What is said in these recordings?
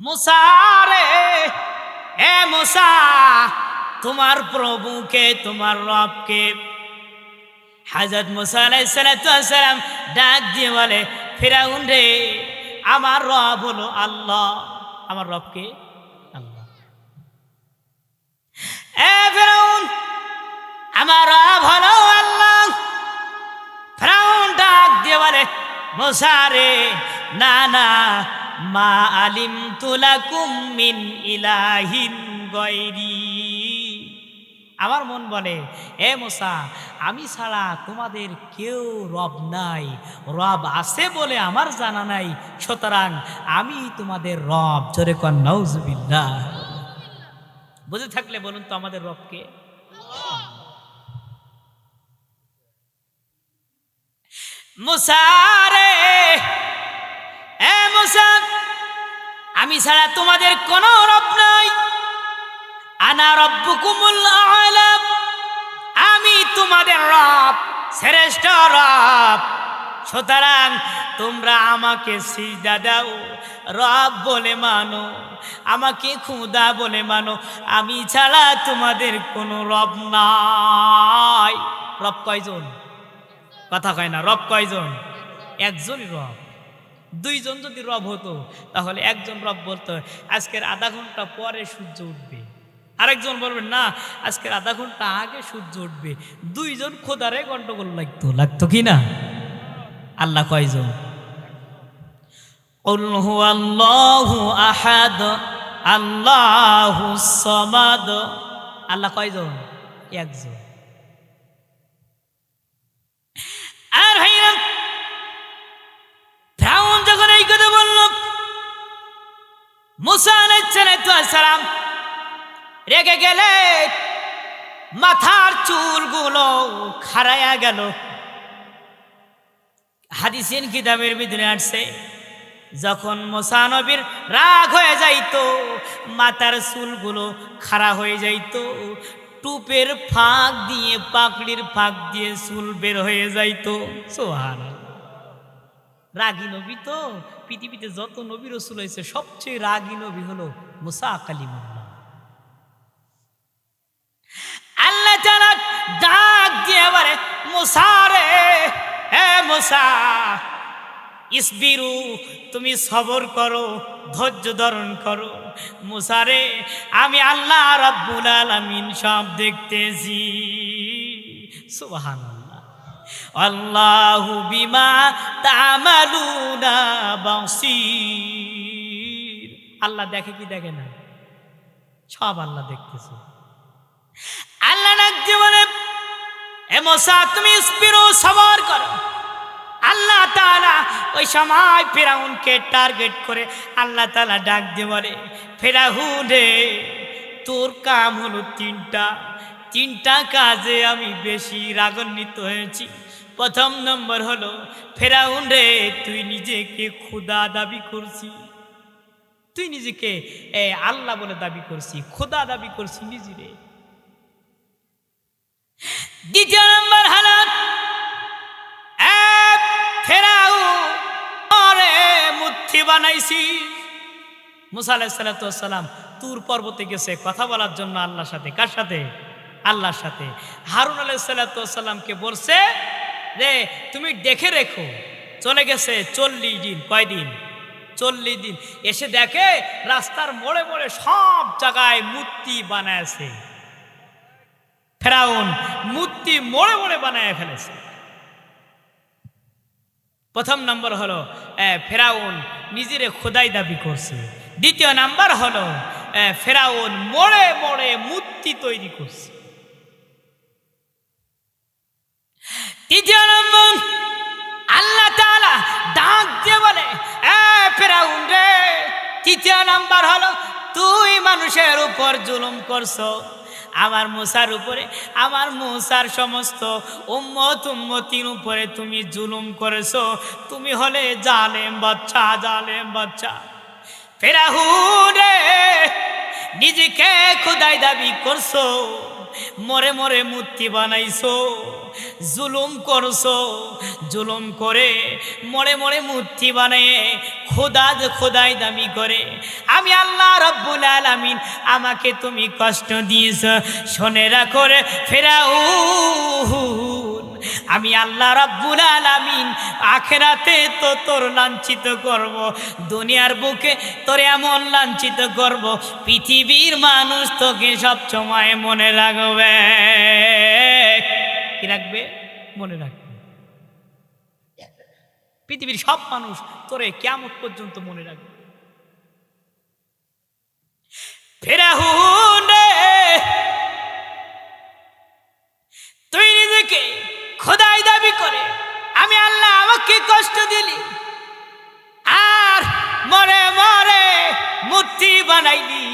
মুসারে এ মুসা, তোমার প্রভুকে, তোমার রবকে। হাজরত মুসা আলাইসালাম ডাক দিয়ে বলে, ফেরাউন রে, আমার রব হলো আল্লাহ। আমার রবকে আল্লাহ। এ ফেরাউন, আমার রব হলো আল্লাহ। ফেরাউন ডাক দিয়ে বলে, মুসা রে, না না মা আলিম ইলাহিন গয়রি। আমার মন বলে, এ মোসা, আমি ছাড়া তোমাদের কেউ রব নাই। রব আছে বলে আমার জানা নাই। সুতরাং আমি তোমাদের রব। জোরে নৌজুবিল্লাহ বুঝে থাকলে বলুন তো আমাদের রবকে মুসারে আমি ছাড়া তোমাদের কোনো রব নাই। আনা রব্বুকুমুল আলা, আমি তোমাদের রব, শ্রেষ্ঠ রব। সুতরাং তোমরা আমাকে সিজদা দাও, রব বলে মানো, আমাকে খুদা বলে মানো। আমি ছাড়া তোমাদের কোনো রব নাই। রব কয়জন? কথা কয় না, রব কয়জন? একজনই রব। দুইজন যদি রব হতো, তাহলে একজন রব বলতো, আজকের আধা ঘণ্টা পরে সূর্য উঠবে। আরেকজন বলবেন না, আজকের আধা ঘণ্টা আগে সূর্য উঠবে। দুইজন খোদারে গন্ডগোল লাগতো লাগতো কি না? আল্লাহ কয়জন? আহাদ, আল্লাহ সমাদ। আল্লাহ কয়জন? একজন। আর ভাইরা মুসা সালাম রেগে গেলে মাথার চুলগুলো খারায়া গেল। হাদিসিন কিতাবের ভিতরে আসছে, যখন মোসানবীর রাগ হয়ে যাইতো, মাথার চুলগুলো খাড়া হয়ে যাইতো, টুপের ফাঁক দিয়ে পাকড়ির ফাঁক দিয়ে চুল বের হয়ে যাইতো। সোহান রাগী নবী তো। পৃথিবীতে যত নবী রসুল হয়েছে, সবচেয়ে রাগী নবী হলো মুসা কালিমুল্লাহ। আল্লাহ জানা ডাক দিয়ে এবারে মুসারে হে মুসা, ইসবিরু, তুমি সবর করো, ধৈর্য ধারণ করো। মুসারে আমি আল্লাহ রাব্বুল আলামিন সব দেখতেছি। সুবহানাল্লাহ। আল্লাহু বিমা তামালুনা বাসীর। আল্লাহ দেখে কি দেখে না? সব আল্লাহ দেখতেছে। আল্লাহ ডাক দিয়ে বলে, এ মোসা, তুমি স্পিরো, সবার করো। আল্লাহ তাআলা ওই সময় ফেরাউনকে টার্গেট করে আল্লাহ তাআলা ডাক দিয়ে বলে, ফেরাউন রে, তোর কাম হলো তিনটা। তিনটা কাজে আমি বেশি রাগান্বিত হয়েছি। প্রথম নম্বর হলো, ফেরাউন রে, তুই নিজেকে খুদা দাবি করছি। তুই নিজেকে আল্লাহ বলে দাবি করছি, খোদা দাবি করছি নিজেরে দ্বিতীয় নম্বর ওরে মুথি বানাইছি। মুসা আলাইসালাম তুর পর্বতে গেছে, কথা বলার জন্য আল্লাহর সাথে, কার সাথে? আল্লাহর সাথে। হারুন আলাইসাল্লামকে বলছে, রে, তুমি দেখে রেখো, চলে গেছে চল্লিশ দিন। কয়দিন? চল্লিশ দিন। এসে দেখে রাস্তার মোড়ে মোড়ে সব জায়গায় মূর্তি বানায়ছে ফেরাউন মূর্তি মোড়ে মোড়ে বানায় ফেলেছে। প্রথম নম্বর হলো ফেরাউন নিজেরে খোদাই দাবি করছে। দ্বিতীয় নাম্বার হলো ফেরাউন মোড়ে মোড়ে মূর্তি তৈরি করছে। তৃতীয় নম্বর আল্লাহ বলে ফেরাউন রে, তৃতীয় নাম্বার হলো মানুষের উপর জুলুম করছ। আমার উপরে, আমার সমস্ত উপরে তুমি জুলুম করেছ। তুমি হলে জালেম বাচ্চা জালেম বাচ্চা ফেরাহুন রে, নিজেকে খুদাই দাবি করছ। মরে মরে মূর্তি বানাইছো, জুলুম করছ, জুলুম করে মরে মরে মূর্তি বানিয়ে খোদা খোদাই দামি করে। আমি আল্লাহ রব্বুল আলামিন, আমাকে তুমি কষ্ট দিয়েছ। শোনে করে রে ফেরাও আমি আল্লাহ রাব্বুল আলামিন, আখেরাতে তো তোর লাঞ্ছিত করব, দুনিয়ার বুকে তোর এমন লাঞ্ছিত করব, পৃথিবীর মানুষ তোকে সব সময় মনে রাখবে। কি রাখবে? মনে রাখবে। পৃথিবীর সব মানুষ তোরে কেমন পর্যন্ত মনে রাখবে। ফেরাহুন কষ্ট দিলি। আর মরে মরে মূর্তি বানাইলি।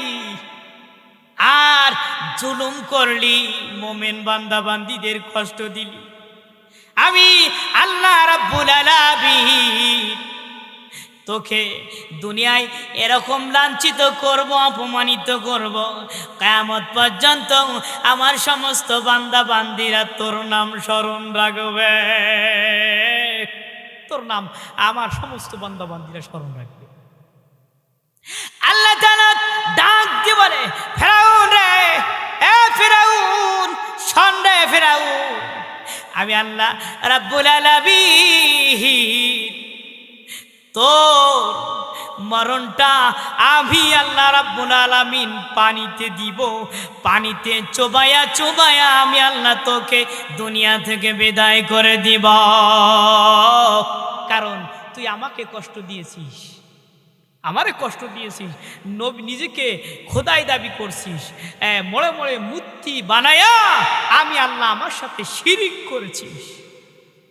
আর জুলুম করলি, মোমেন বান্দা বান্দিদের কষ্ট দিলি। আমি আল্লাহ রাব্বুল আলামিন তোকে দুনিয়ায় এরকম লাঞ্ছিত করব, অপমানিত করব। কায়ামত পর্যন্ত আমার সমস্ত বান্দা বান্দিরা তোর নাম স্মরণ রাখবে। তোর নাম আমার সমস্ত বান্দাবান্দিরা স্মরণ রাখবে। আল্লাহ ডাক দিয়ে বলে, ফেরাউন রে, এ ফেরাউন, শোন রে ফেরাউন, আমি আল্লাহ রাব্বুল আলামিন, তোর মরণটা আমি আল্লাহ রাব্বুল আলামিন পানিতে দিব, পানিতে চোবায়া চোবায়া আমি আল্লাহ তোকে দুনিয়া থেকে বিদায় করে দিব। কারণ তুই আমাকে কষ্ট দিয়েছিস। আমারে কষ্ট দিয়েছিস। নবী নিজেকে খোদাই দাবি করছিস। মরে মরে মূর্তি বানায়া আমি আল্লাহ আমার সাথে শিরিক করেছিস।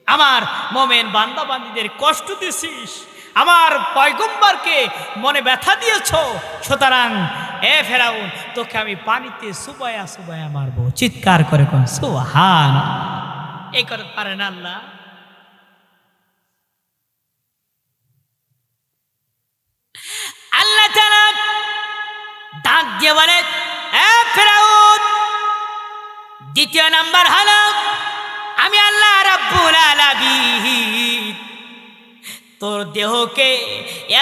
আমার মমেন বান্দা বান্দিদের কষ্ট দিয়েছিস। আমার পয়গম্বরকে মনে ব্যথা দিয়েছ। সুতরাং, এ ফেরাউন, তোকে আমি পানিতে সুবায়া সুবায়া মারবো। চিৎকার করে কোন সুহান এই করতে পারেন আল্লাহ? আল্লাহ ডাক দিয়ে বলে দ্বিতীয় নাম্বার হলো, আমি আল্লাহ রাব্বুল আলামিন, তোর দেহকে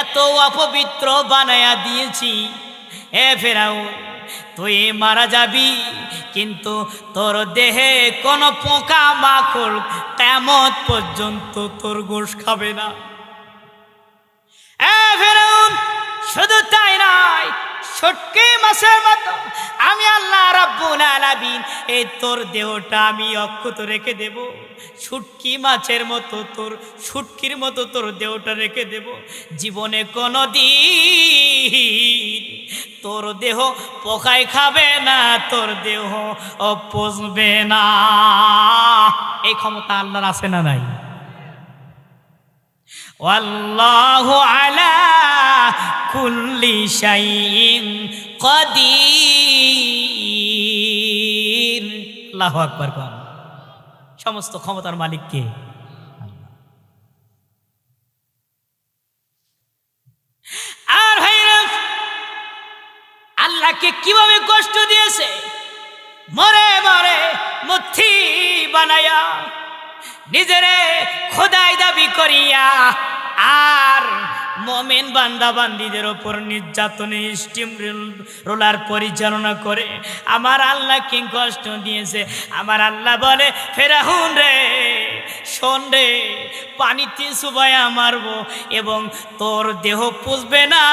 এত অপবিত্র বানায়া দিয়েছি। এ ফেরাউন, তুই মারা যাবি, কিন্তু তোর দেহে কোনো পোকা মাকড় তেমত পর্যন্ত তোর গোশ খাবে না। এ ফেরাউন ছোটকে মাছের মতো। আমি আল্লাহ রাব্বুল আলামিন, এই তোর দেহটা আমি অক্ষত রেখে দেব। ছুটকি মাছের মতো তোর, ছুটকির মতো তোর দেহটা রেখে দেব। জীবনে কোনো দিন তোর দেহ পোকায় খাবে না, তোর দেহ পচবে না। এই ক্ষমতা আল্লাহর আছে না নাই? আল্লাহ আলা কুল্লি শাইইন কদি আল্লাহু আকবার কর। সমস্ত ক্ষমতার মালিককে আর ভাইরা আল্লাহকে কীভাবে কষ্ট দিয়েছে? মরে মরে মুথি বানায়া, নিজেরে খোদাই দাবি করিয়া, আর মমেন বান্দা বান্দিদের ওপর নির্যাতনে স্টিম রোলার পরিচালনা করে। আমার আল্লাহ কি কষ্ট দিয়েছে? আমার আল্লাহ বলে ফেরাহুন রে, শোন রে, পানিতে সুবায়া মারবো এবং তোর দেহ পুষবে না,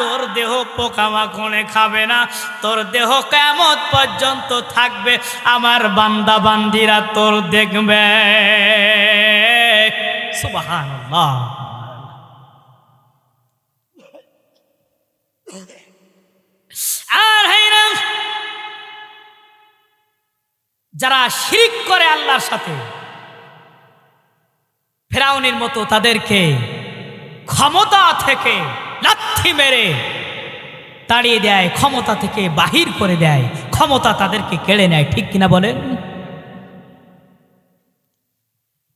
তোর দেহ পোকামাকড়ে খাবে না, তোর দেহ কেমত পর্যন্ত থাকবে, আমার বান্দা বান্দিরা তোর দেখবে। সুবহানাল্লাহ আর হাইরাম যারা শিরিক করে আল্লাহর সাথে, ফেরাউনের মতো তাদেরকে ক্ষমতা থেকে লাথি মেরে তাড়িয়ে দেয়, ক্ষমতা থেকে বাহির করে দেয়, ক্ষমতা তাদেরকে কেড়ে নেয়, ঠিক কিনা বলেন?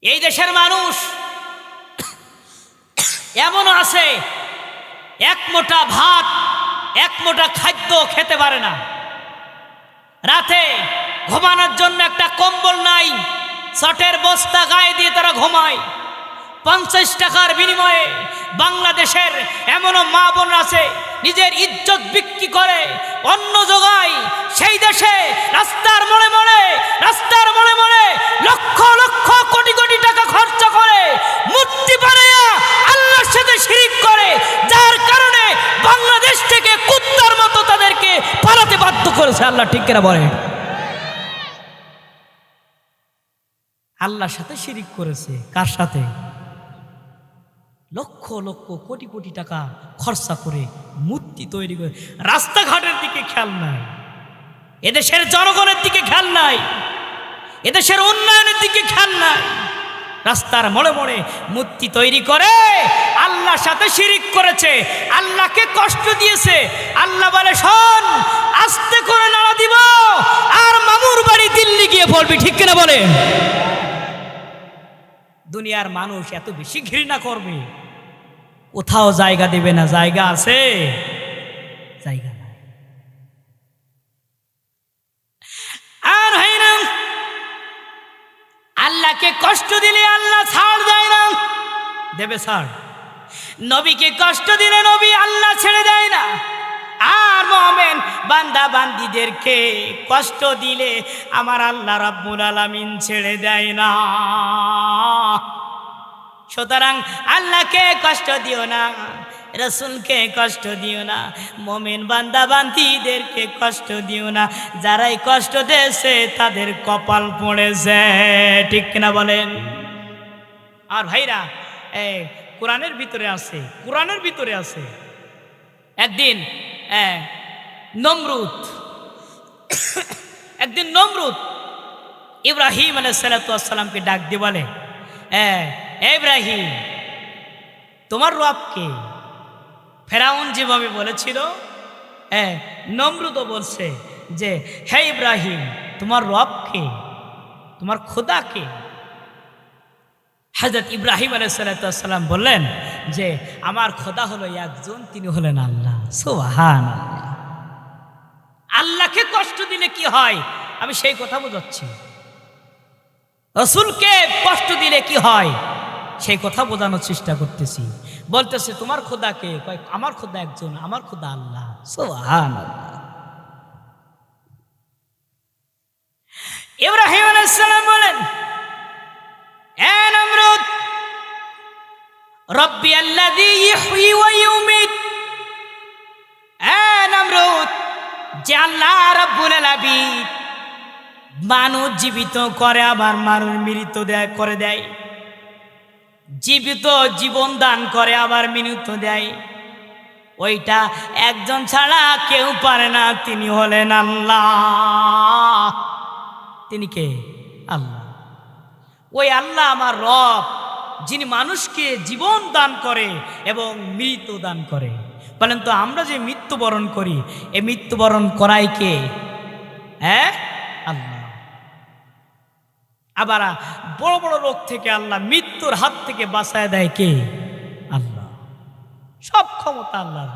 এই দেশের মানুষ এমনও আছে, এক মোটা ভাত, এক মোটা খাদ্য খেতে পারে না। রাতে ঘুমানোর জন্য একটা কম্বল নাই শটের বস্তা গায়ে দিয়ে তারা ঘুমায়। পঞ্চাশ টাকার বিনিময়ে বাংলাদেশের এমনও মা বোন আছে, নিজের ইজ্জত বিক্রি করে অন্য জোগায় সেই দেশে রাস্তার মোড়ে মোড়ে, রাস্তার মোড়ে মোড়ে লক্ষ লক্ষ কোটি কোটি টাকা খরচ করে মূর্তি বানাইয়া আল্লাহর সাথে শিরিক করে, যার কারণে বাংলাদেশ থেকে কুত্তার মতো তাদেরকে পালাতে বাধ্য করেছে, আল্লাহ ঠিক কিনা বলে আল্লাহর সাথে শিরিক করেছে। কার সাথে? লক্ষ লক্ষ কোটি কোটি টাকা খরচা করে মূর্তি তৈরি করে। রাস্তাঘাটের দিকে খেয়াল নাই। এদেশের জনগণের দিকে খেয়াল নাই। এদেশের উন্নয়নের দিকে খেয়াল নাই। রাস্তার মোড়ে মোড়ে মূর্তি তৈরি করে আল্লাহর সাথে শিরিক করেছে। আল্লাহকে কষ্ট দিয়েছে। আল্লাহ বলে, শোন, আস্তে করে নাড়া দিব। আর মামুর বাড়ি দিল্লি গিয়ে বলবি ঠিক কিনা বলে দুনিয়ার মানুষ এত বেশি ঘৃণা করবে। কোথাও জায়গা দেবে না, জায়গা আছে? জায়গা নাই। আর আল্লাহকে কষ্ট দিলে আল্লাহ ছাড় দেয় না। দেবে ছাড়। নবীকে কষ্ট দিলে নবী আল্লাহ ছেড়ে দেয় না। আর মমেন বান্দা বান্দিদেরকে কষ্ট দিলে আমার আল্লাহ রাব্বুল আলামিন ছেড়ে দেয় না। সুতরাং আল্লাহকে কষ্ট দিও না, রসুলকে কষ্ট দিও না, মোমেন বান্দা বান্দিদেরকে কষ্ট দিও না। যারাই কষ্ট দেছে তাদের কপাল পড়েছে, ঠিক কিনা বলেন? আর ভাইরা এ কোরআনের ভিতরে আছে, কোরআনের ভিতরে আছে। একদিন নমরুদ। একদিন নমরুদ ইব্রাহিম আলাইসালামকে ডাক দিয়ে বলে ইব্রাহিম, তোমার রবকে ফেরাউন যেভাবে বলেছিল হ্যাঁ নমরুদও বলছে যে, হে ইব্রাহিম, তোমার রবকে তোমার খোদাকে হজরত ইব্রাহিম আলাইসাল্লাম বললেন যে আমার খোদা হলো একজন, তিনি হলেন আল্লাহ। সোহান আল্লাহকে কষ্ট দিলে কি হয়? আমি সেই কথা বোঝাচ্ছি। রসুলকে কষ্ট দিলে কি হয়? সেই কথা বোঝানোর চেষ্টা করতেছি। বলতেছে, তোমার খোদাকে আমার খোদা একজন, আমার খোদা আল্লাহ। সোহান ইব্রাহিম আলাইসালাম বলেন রব্বি আল্লাযী ইহয়ি ওয়া ইউমিত। এ নমরুদ, যে আল্লাহ রাব্বুল আলামিন মানুষ জীবিত করে, আবার মানুষ মৃত দেয়, করে দেয়। জীবিত জীবন দান করে, আবার মৃত দেয়। ওইটা একজন ছাড়া কেউ পারে না, তিনি হলেন আল্লাহ। তিনি কে? আল্লাহ। ওই আল্লাহ আমার রব। যিনি মানুষকে জীবন দান করে এবং মৃত্যু দান করে। বলেন তো, আমরা যে মৃত্যুবরণ করি, এ মৃত্যুবরণ করাই কে? হ্যাঁ? আল্লাহ। আবার বড় বড় রোগ থেকে আল্লাহ মৃত্যুর হাত থেকে বাঁচায় দেয় কে? আল্লাহ। সব ক্ষমতা আল্লাহ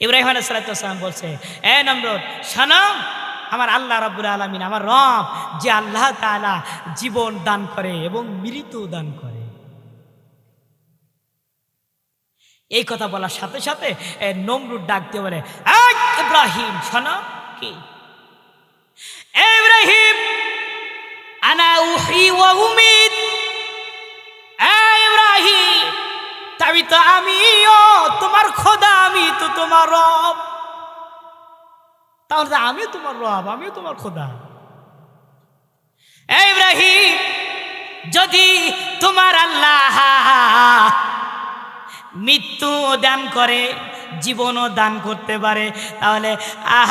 ইব্রাহিম আলাইসালাম বলছে, এ নমরুদ সানাম আমার আল্লাহ রাব্বুল আলমিন আমার রব, যে আল্লাহ তাআলা জীবন দান করে এবং মৃত্যু দান করে। এই কথা বলার সাথে সাথে নমরুদ ডাক দিয়ে বলে, "এই ইব্রাহিম, শোনো কি? ইব্রাহিম, আনা উহি ওয়া উমিদ ইব্রাহিম তবে তো আমিও, তোমার খোদা আমি তো তোমার রব। তাহলে তো আমিও তোমার রব, আমিও তোমার খোদা। ইব্রাহিম, যদি তোমার আল্লাহ মৃত্যু দান করে, জীবনও দান করতে পারে, তাহলে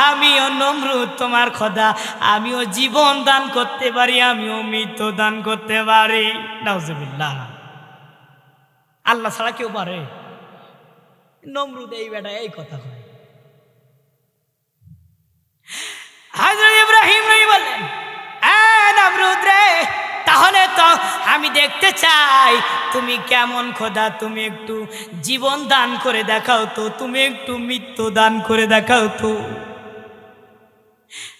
আমিও নমরুদ তোমার খোদা, আমিও জীবন দান করতে পারি, আমিও মৃত্যু দান করতে পারি। নাউজুবিল্লাহ। আল্লাহ ছাড়া কেউ পারে? নমরুদ, এই বেটা, এই কথা হাজরত ইব্রাহিম বললেন, "এ নমরুদ রে তাহলে তো আমি দেখতে চাই, তুমি কেমন খোদা, তুমি একটু জীবন দান করে দেখাও তো, তুমি একটু মৃত্যু দান করে দেখাও তো।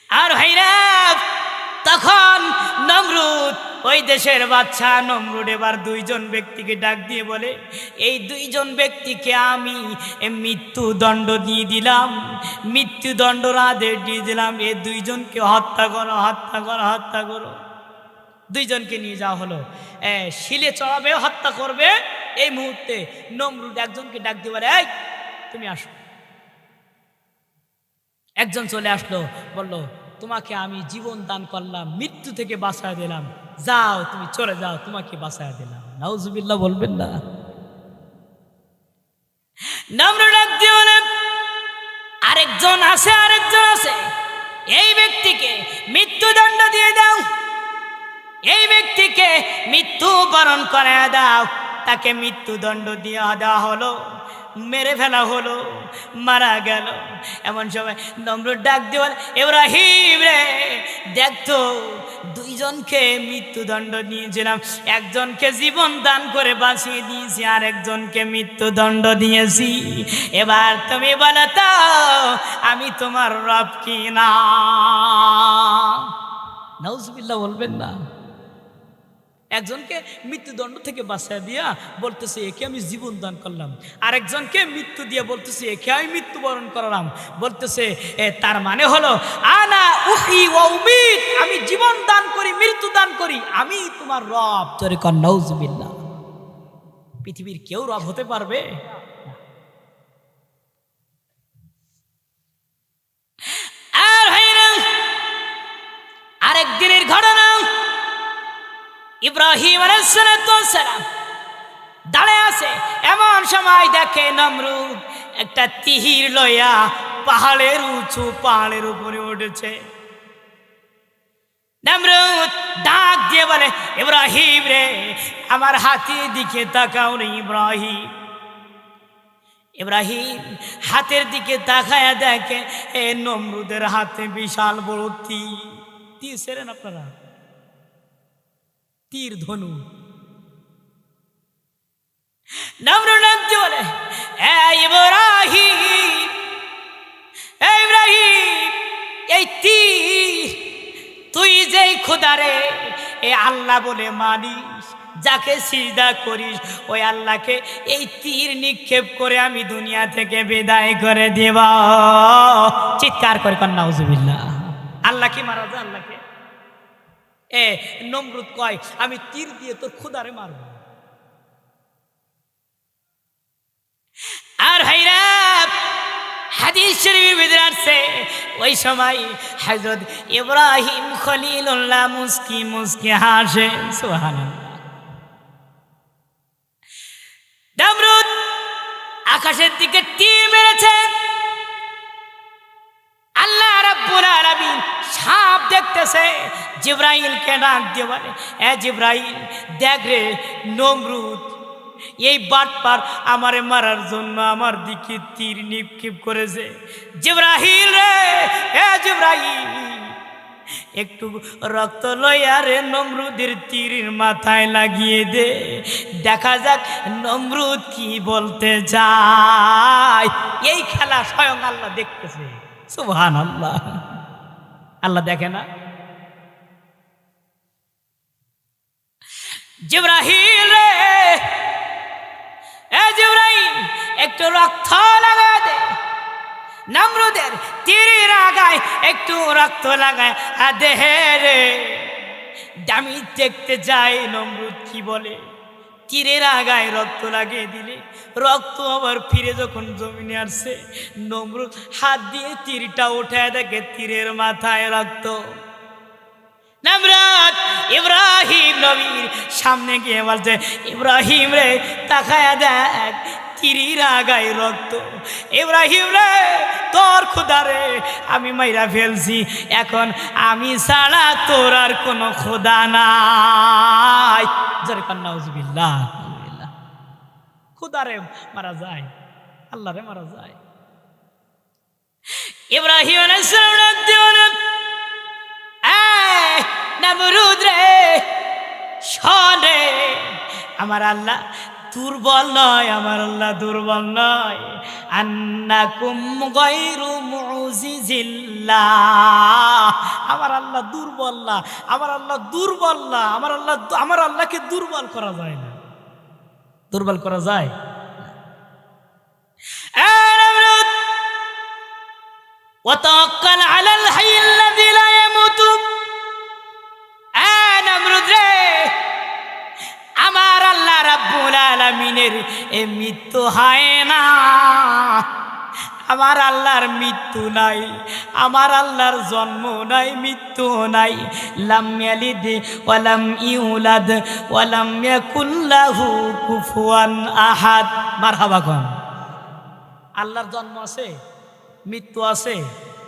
আর ভাইরা তখন নমরুদ, ওই দেশের বাচ্চা নমরুদ এবার দুইজন ব্যক্তিকে ডাক দিয়ে বলে, এই দুইজন ব্যক্তিকে আমি মৃত্যুদণ্ড দিয়ে দিলাম মৃত্যুদণ্ড আদেশ দিয়ে দিলাম। এ দুইজনকে হত্যা করো হত্যা করো হত্যা করো। দুইজনকে নিয়ে যাওয়া হলো। শিলে চড়াবে, হত্যা করবে। এই মুহূর্তে নমরুদ একজনকে ডাক দিয়ে বলে, এই, তুমি আসো। একজন চলে আসলো, বলল তোমাকে আমি জীবন দান করলাম, মৃত্যু থেকে বাঁচায় দিলাম। যাও, তুমি চলে যাও, তোমাকে বাঁচায় দিলাম। নাউজুবিল্লাহ বলবেন না। আরেকজন আছে আরেকজন আছে। এই ব্যক্তিকে মৃত্যুদণ্ড দিয়ে দাও। এই ব্যক্তিকে মৃত্যু বরণ করে দাও। তাকে মৃত্যুদণ্ড দিয়ে দেওয়া হলো। মেরে ফেলা হলো, মারা গেল। এমন সময় নম্র ডাক দেওয়ার এব্রাহিম রে, দেখতো দুইজনকে মৃত্যুদণ্ড নিয়েছিলাম একজনকে জীবন দান করে বাঁচিয়ে দিয়েছি, আর একজনকে মৃত্যুদণ্ড দিয়েছি। এবার তুমি বলো তো, আমি তোমার রব কি না নাউজবিল্লাহ বলবেন না। একজনকে মৃত্যুদণ্ড থেকে বাঁচায় দিয়া বলতেছে, একে আমি জীবন দান করলাম। আরেকজনকে মৃত্যু দিয়ে বলতেছে, একে আমি মৃত্যুবরণ করলাম। বলতেছে তার মানে হলো, আনা উহি ও উমিদ আমি জীবন দান করি, মৃত্যু দান করি, আমি তোমার রব। তোরে কন্যা পৃথিবীর কেউ রব হতে পারবে? ইব্রাহিম দাঁড়ে আছে, এমন সময় দেখে নমরুদ একটা তিহির লইয়া পাহাড়ের উঁচু পাহাড়ের উপরে উঠেছে। ডাক দিয়ে বলে, ইব্রাহিম রে, আমার হাতির দিকে তাকাও রে ইব্রাহিম। ইব্রাহিম হাতের দিকে তাকায়া দেখে, এ নমরুদের হাতে বিশাল বড় তি সেরেন আপনারা? তীর ধনু। এই তীর, তুই যেই খোদারে, এ আল্লাহ বলে মানিস, যাকে সিজদা করিস, ওই আল্লাহকে এই তীর নিক্ষেপ করে আমি দুনিয়া থেকে বিদায় করে দেব। চিৎকার করে কন্যা উজুবিল্লা আল্লাহ কি মারা যায়? আল্লাহকে এ, নমরুদ কয়, আমি তীর দিয়ে তোর খুদারে মারব। আর হাইরা, হাদিস ভিতরে আসছে ওই সময় হযরত ইব্রাহিম খলিলুল্লাহ মুস্কি মুস্কি হাসে, সুবহানাল্লাহ। নমরুদ আকাশের দিকে তীর মেরেছে দেখতেছে জিব্রাইলকে ডাক দিয়ে বলে এ জিব্রাইল, দেখ রে নমরুদ, এই বাটপার আমারে মারার জন্য আমার দিকে তীর নিক্ষেপ করেছে। জিব্রাহিল রে, এ জিব্রাহিল একটু রক্ত লইয়া রে নমরুদের তীরের মাথায় লাগিয়ে দে। দেখা যাক নমরুদ কি বলতে যায় এই খেলা স্বয়ং আল্লাহ দেখতেছে। সুবহান আল্লাহ আল্লাহ দেখে না? জিব্রাহিল রে। এ জিব্রাহিল, একটু রক্ত লাগা দে। নমরুদের তীরের আগায় একটু রক্ত লাগায় আর দেহে রে। আমি দেখতে যাই নমরুদ কি বলে? তীরের আগায় রক্ত লাগিয়ে দিলে রক্ত আবার ফিরে যখন জমিনে আসছে নমরুদ হাত দিয়ে তীরটা উঠায় দেখে তীরের মাথায় রক্ত। নামরাত ইব্রাহিম নবীর সামনে গিয়ে বলছে, ইব্রাহিম রে, তাকায়া দেখ, তিরির আগায় রক্ত। ইব্রাহিম রে, তোর খুদা রে, আমি মাইরা ফেলছি। এখন আমি ছাড়া তোর আর কোনো খোদা নাই। জরে কন্যা উজবিল্লাহ খুদা রে, মারা যায়। আল্লাহ রে, মারা যায়। ইব্রাহিম আলাইহিস সালাম নমরুদ রে শোনে আমার আল্লাহ দুর্বল নয় আমার আল্লাহ দুর্বল নয় আন্নাকুম গায়রু মুজিজিল্লাহ আমার আল্লাহ দুর্বল না আমার আল্লাহ দুর্বল না আমার আল্লাহ আমার আল্লাহকে দুর্বল করা যায় না দুর্বল করা যায় আর আমরা- وتوكل على الحي الذي لا يموت আলামিনের এ মৃত্যু হয় না। আমার আল্লাহর মৃত্যু নাই, আমার আল্লাহর জন্ম নাই, মৃত্যু নাই। লাম ইয়ালিদ ইউলাদ ওয়ালাম কুফুয়ান আহাদ। মারহাবা কোন। আল্লাহর জন্ম আছে, মৃত্যু আছে,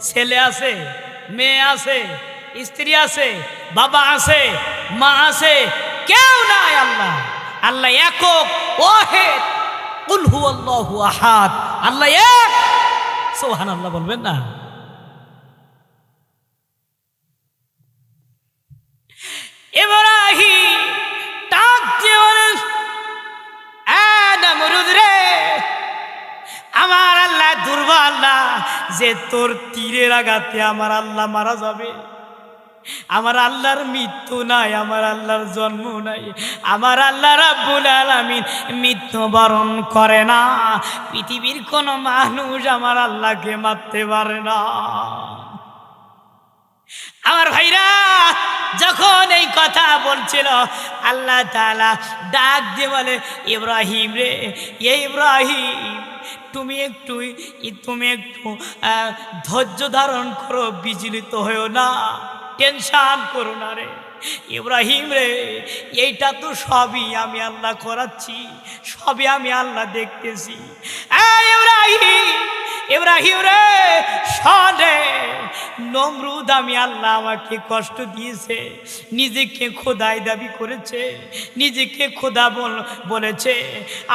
ছেলে আছে, মেয়ে আছে, স্ত্রী আছে, বাবা আছে, মা আছে, কেউ নাই আল্লাহ। আল্লাহ একক, ওয়াহেদ, কুল হুয়াল্লাহু আহাদ। আল্লাহ এক, সুবহানাল্লাহ বলবেন না। ইব্রাহিম ডাক দিয়ে বলেন নমরুদ রে আমার আল্লাহ দুর্বল না, যে তোর তীরের আঘাতে আমার আল্লাহ মারা যাবে? আমার আল্লাহর মৃত্যু নাই, আমার আল্লাহর জন্ম নাই। আমার আল্লাহ রাব্বুল আলামিন মৃত্যু বরণ করে না। পৃথিবীর কোনো মানুষ আমার আল্লাহকে মারতে পারে না। আমার ভাইরা, যখন এই কথা বলছিল, আল্লাহ তালা ডাক দিয়ে বলে, ইব্রাহিম রে, এ ইব্রাহিম, তুমি একটু তুমি একটু ধৈর্য ধারণ করো, বিচলিত হয়েও না। টেনশন করো না রে। ইব্রাহিম রে, এইটা তো সবই আমি আল্লাহ করাচ্ছি, সবই আমি আল্লাহ দেখতেছি। ইব্রাহিম! ইব্রাহিম রে শোন রে নমরুদ আমি আল্লাহ আমাকে কষ্ট দিয়েছে, নিজেকে খোদাই দাবি করেছে, নিজেকে খোদা বল, বলেছে,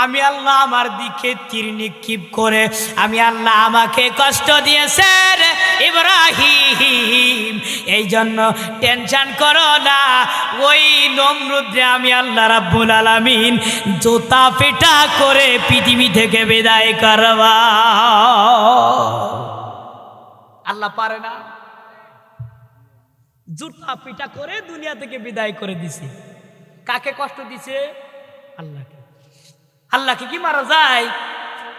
আমি আল্লাহ আমার দিকে তীর নিক্ষিপ করে, আমি আল্লাহ আমাকে কষ্ট দিয়েছেন ইব্রাহিম এই জন্য টেনশন করো না, ওই নমরুদ্রে আমি আল্লাহ রাব্বুল আলামিন জোতা পেটা করে পৃথিবী থেকে বিদায় করবা। আল্লাহ পারে না। জুতা পিটা করে দুনিয়া থেকে বিদায় করে দিছে। কাকে কষ্ট দিছে? আল্লাহকে। আল্লাহকে কি মারা যায়?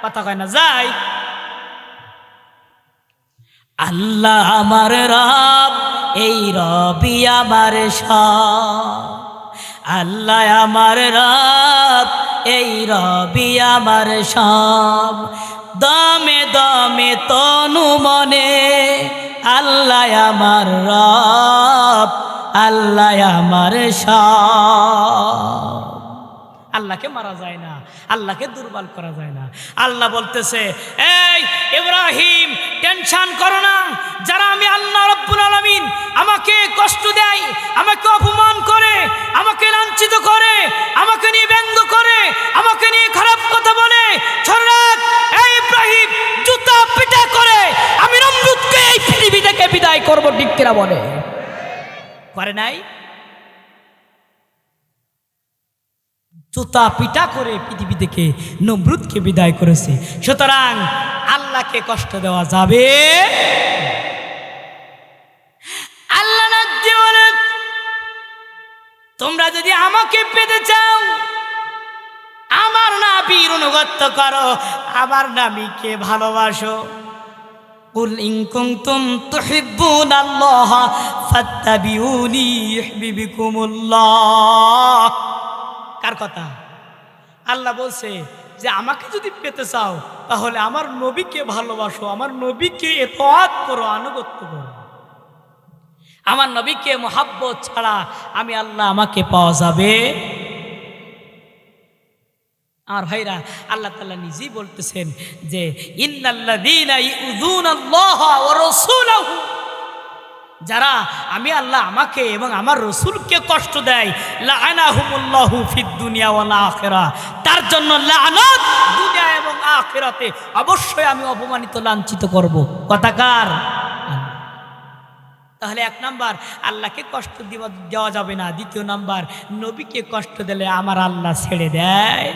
কথা কয় না, যায়। আল্লাহ আমার রব, এই রবি আমার আল্লাহ আমার রব, এই রবি আমার সব। দমে দমে তনু মনে, আল্লাহ আমার রব, আল্লাহ আমার আল্লাহকে মারা যায় না, আল্লাহকে দুর্বল করা যায় না। আল্লাহ বলতেছে, এই ইব্রাহিম, টেনশন করো না। যারা আমি আল্লাহ রব্বুল আলামিন, আমাকে কষ্ট দেয়, আমাকে অপমান করে, আমাকে লাঞ্ছিত করে, আমাকে নিয়ে ব্যঙ্গ করে আমাকে নিয়ে খারাপ কথা বলে ছড়াক এই ইব্রাহিম জুতা পিটা করে আমি নমরুদকে এই পৃথিবী থেকে বিদায় করব ঠিক কিনা বলে। করে নাই? জুতা পিটা করে পৃথিবী থেকে নমরুদকে বিদায় করেছে। সুতরাং আল্লাহকে কষ্ট দেওয়া যাবে। আল্লাহ তোমরা যদি আমাকে পেতে চাও আমার নাবির অনুগত্য করো আমার নাবিকে ভালোবাসো। قل إن كنتم تحبون الله فاتبعوني يحببكم الله কার কথা আল্লাহ বলছে যে আমাকে যদি পেতে চাও তাহলে আমার নবীকে ভালোবাসো আমার নবীকে এতআত করো আনুগত্য করো আমার নবীকে মোহাব্বত ছাড়া আমি আল্লাহ আমাকে পাওয়া যাবে আমার ভাইরা, আল্লাহ তাল্লাহ নিজেই বলতেছেন যে যারা আমি আল্লাহ আমাকে এবং আমার রসুলকে কষ্ট দেয় ফিদ দুনিয়া তার জন্য এবং আখিরাতে অবশ্যই আমি অপমানিত, লাঞ্ছিত করব। কথাকার তাহলে এক নাম্বার, আল্লাহকে কষ্ট দেওয়া যাবে না। দ্বিতীয় নাম্বার, নবীকে কষ্ট দিলে আমার আল্লাহ ছেড়ে দেয়।